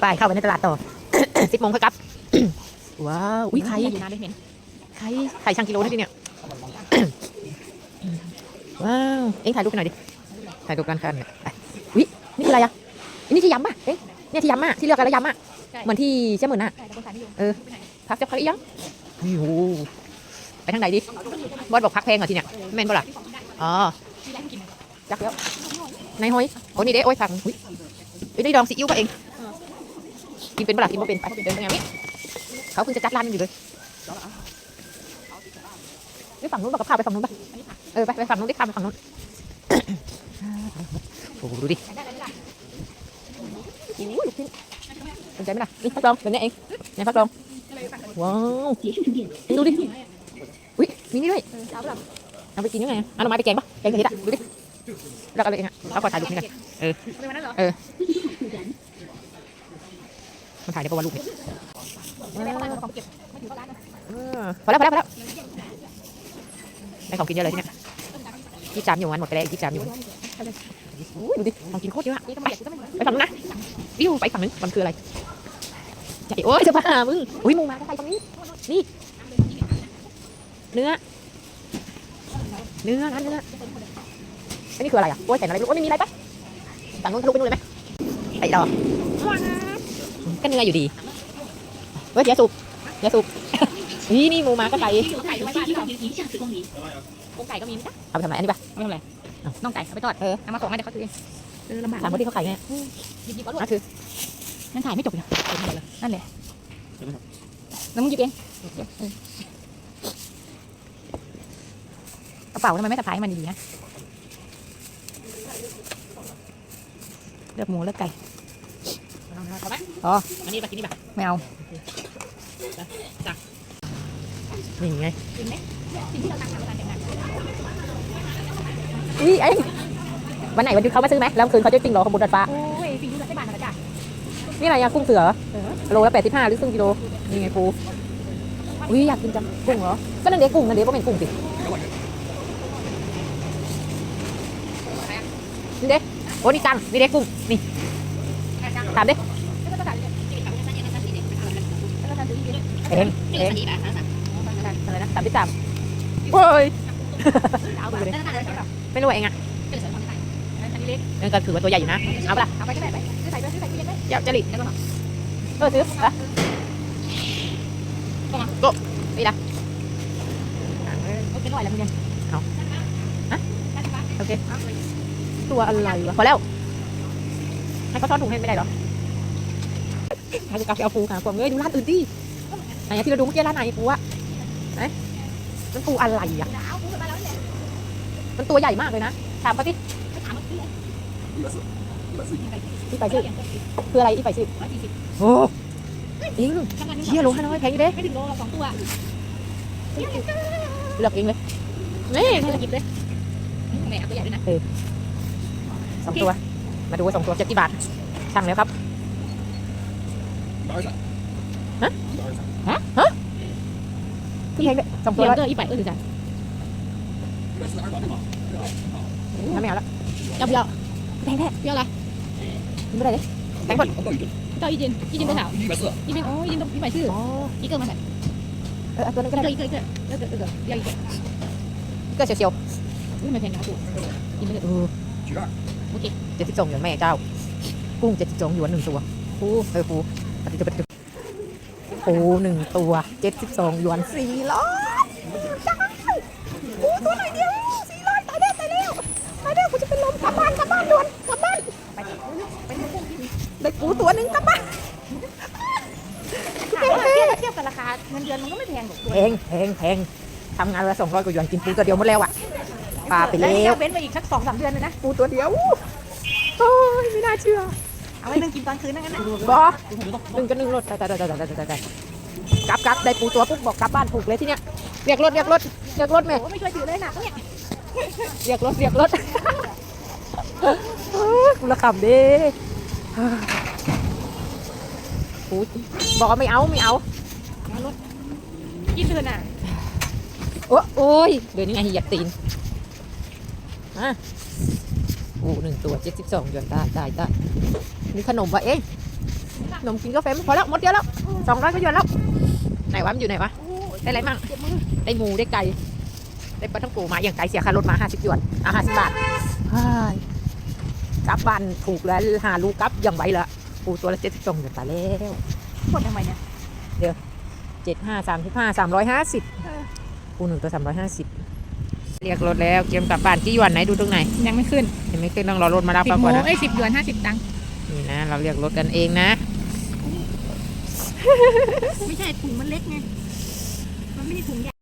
ไปเข้าไปในตลาดต่อ สิบโมงครับ ว้าวอุ้ยไข่อยู่นานด้วยเหม็นไข่ไข่ช่างกิโลนี่ดิเนี่ย ว้าว เอ็งถ่ายรูปกันหน่อยดิ ถ่ายรูปกันกันเนี่ยไปอุ้ยนี่คืออะไรอะอันนี่ที่ยำป่ะเอ๊ะเนี่ยที่ยำอะที่เลือกกันแล้วยำอะเหมือนที่เชี่ยเหมือนอะใช่แต่คนขายนิยมพักจะพักอีกยังโอ้โหไปทางไหนดิบอสบอกพักแพงเหรอที่เนี่ยแม่นบ่ล่ะอ๋อที่แรกกินจักแล้วในหอยโอ้นี่เด้โอ้ยผักอุ้ยเอ้ยได้ดองซีอิ๊วก็เอง กินเป็นบ่ล่ะกินบ่เป็นไปเดินไปอย่างนี้เขาเพิ่งจะจัดร้านอยู่เลยไปฝั่งนู้นบอกกับข้าวไปฝั่งนู้นปเออไปไปฝั่งนู้นดิข้ามไปฝั่งนู้นโอ้โหดูดิอุ้ยลูกชิ้นสนใจไหมล่ะนี่พักลองเดี๋ยวนี้เองเนี่ยพักลองว้าวดูดิอุ้ยมีนี่ด้วยเอาไปกินยังไงเอาหน่อไม้ไปแกงปะแกงกะทิอะดูดิแล้วก็เลยเองอะเขาขอถ่ายรูปนี่กันเป็นวันนั้นเหรอ มันถ่ายได้ปะวะรูปนี่ไม่ได้ของของเก็บมาอยู่ร้านนะเออพอแล้วพอแล้วพอแล้วได้ของกินเยอะเลยที่เนี่ยยี่จามอยู่มันหมดไปแล้วอีกยี่จามอยู่อุ้ยดูดิของกินโคตรเยอะอะไม่เก็บก็ไปฝั่งนู้นนะวิวไปฝั่งนู้นมันคืออะไรใช่โอ้ยจะบ้ามึงอุ้ยมูมาก็ไปตรงนี้นี่เนื้อเนื้อร้านเนื้ออันนี้คืออะไรอะโอ้ยแต่อะไรไม่รู้โอ้ยไม่มีอะไรปะฝั่งนู้นทะลุไปนู่นเลยไหมไปต่อ ก็เนื้ออยู่ดีเว้ยเดี๋ยสุกเดี๋ยสุก นี่นี่หมูหมาก็ไก่ไก่ด้มีกไก่ก็มีนะเอาไปทำไมอันนี้ปะไม่ทำอะไรน้องไก่เอาไปทอดเออเอามาของให้เดี๋ยวเขาถือเองอลำบากสามคนที่เขาไก่เนี่ยหยิบหยิบก็รู้ถือนั่นถ่ายไม่จบเลยนั่นแหละน้ำมึงหยิบเองกระเป๋าทำไมไม่สะพายมันดีๆฮะเลือกหมูเลือกไก่ อ๋อ อันนี้ปะกินนี่ปะไม่เอานี่ไงจริงไหมสิ่งที่เราตั้งทำการแต่งงานอุ้ยไอ้วันไหนวันหยุดเขามาซื้อไหมแล้วคืนเขาจะปิ้งรอขบวนดาดฟ้าโอ้ยสิ่งที่เราได้บ้านมาแล้วจ้ะนี่อะไรอะกุ้งเสือเหรอโลละแปดสิบห้าหรือครึ่งกิโลนี่ไงปูอุ้ยอยากกินจังกุ้งเหรอก็นั่นเด็กกุ้งนั่นเด็กก็เป็นกุ้งสินี่เด็กโอ้นี่จังนี่เด็กกุ้งนี่ถามเด็ก แล้วก็ถ่ายเลยแล้วก็ถ่ายซื้ออีก เองเองอะไรนะสามสิบสามโอ้ยเอาแบบนั้นนะไม่รู้เองอะอันนี้เล็กนั่นก็ถือว่าตัวใหญ่อยู่นะ เอาปะล่ะเอาไปก็ได้ไปซื้อใส่ไปซื้อใส่ตู้เย็นไว้เจ้าจริตแล้วก็เออซื้อปะโกนี่ละโอเคหน่อยแล้วมึงเนี่ยโอเค ตัวอะไรวะ พอแล้ว ให้เขาทอดถุงให้ไม่ได้หรอให้กูกลับไปเอาปูค่ะผมเอ้ยดูร้านอื่นดิ ไหนอะที่เราดูเมื่อกี้ร้านไหนปูอะไหนมันปูอะไรอะหนาวกูมาแล้วเนี่ยมันตัวใหญ่มากเลยนะถามเขาสิไปถามว่าซื้ออะไรอีไปสิคืออะไรอีไปสิร้อยสี่สิบโอ้อิงทำงานเชี่ยโลห้าน้อยแพงอยู่เด้ไม่ถึงโลสองตัวเลือกเองเลยนี่ให้เราหยิบเลยแหมตัวใหญ่ด้วยนะสองตัว มาดูว่าสองตัวเจ็ดกี่บาทช่างแล้วครับร้อยสามฮะฮะฮะ คือแพงเลยสองตัว เดี๋ยว ร้อย เจออีไปเออถือจ้ะ งั้นไม่เอาละ 要不要？แพงแท้ 不要来， กินไม่ได้เลยแพงหมด 到一斤，一斤多少？一百四，一斤哦，一斤都一百四， อ๋อ 一个嘛， เออเอาตัวนั้นก็ 一 ได้ 个一个一个，那个那个要一个， ก็เชียว 为什么便宜拿住？一那个 ๆเออ 举二， เจ็ดสิบสองหยวนแม่เจ้า กุ้งเจ็ดสิบสองหยวนหนึ่งตัวปูเออปูปฏิจุปฏิจุ ปูหนึ่งตัวเจ็ดสิบสองหยวนสี่ร้อยปูตัวไหนเดียวสี่ร้อยตายแล้วตายแล้วตายแล้วกูจะเป็นลมกลับบ้านกลับบ้านด่วนกลับบ้านได้ปูตัวหนึ่งกลับบ้านเทียบเทียบกับราคาเงินเดือนมันก็ไม่แพงหรอกแพงแพงแพงทำงานละสองร้อยกว่าหยวนกินปูตัวเดียวหมดแล้วอะปลาไปแล้แล้ววเว้นไปอีกสักสองสามเดือนเลยนะปูตัวเดียวโอ้ยไม่น่าเชื่อ เอาไว้นึ่งกินตอนคืนนั่นนะบอหนึ่งก็หนึ่งรถตายตายตายตายตายตายตายกลับกลับได้ปูตัวปุ๊บบอกกลับบ้านถูกเลยที่เนี้ยเรียกรถเรียกรถเรียกรถแม่โอ้ไม่ช่วยถือเลยหนักเนี่ยเรียกรถเรียกรถกูละขำดิปูบอกว่าไม่เอาไม่เอากินเถอะน่ะโอ้โอ้ยเดี๋ยวนี้ไงเหยียบตีนอะ ปูหนึ่งตัวเจ็ดสิบสองหยวนได้ได้ได้มีขนมวะเอ๊ะขนมกินกาแฟไม่พอแล้วหมดเดียวแล้วสองร้อยก็หยวนแล้ว ไหนวะมันอยู่ไหนวะ ได้อะไรมั่งได้หมูได้ไก่ได้ปลาท่องโกมาอย่างไก่เสียค่ารถมาห้าสิบหยวนอะห้าสิบบาทเฮ้ยกลับบ้านถูกแล้วหาลูกกลับยังไหวละปูตัวละเจ็ดสิบสองเดือนตายแล้วกดทำไมเนี่ยเจ็ดห้าสามสิบห้าสามร้อยห้าสิบปูหนึ่งตัวสามร้อยห้าสิบ เรียกรถแล้วเตรียมกลับบ้านกี่หยวนไหนดูตรงไหนยังไม่ขึ้นยังไม่ขึ้นต้องรอรถมารับสิบเราโมก่อนงนะเอ้ยสิบหยวนห้าสิบตังค์นี่นะ เราเรียกรถกันเองนะ ไม่ใช่ถุงมันเล็กไง มันไม่ใช่ถุงใหญ่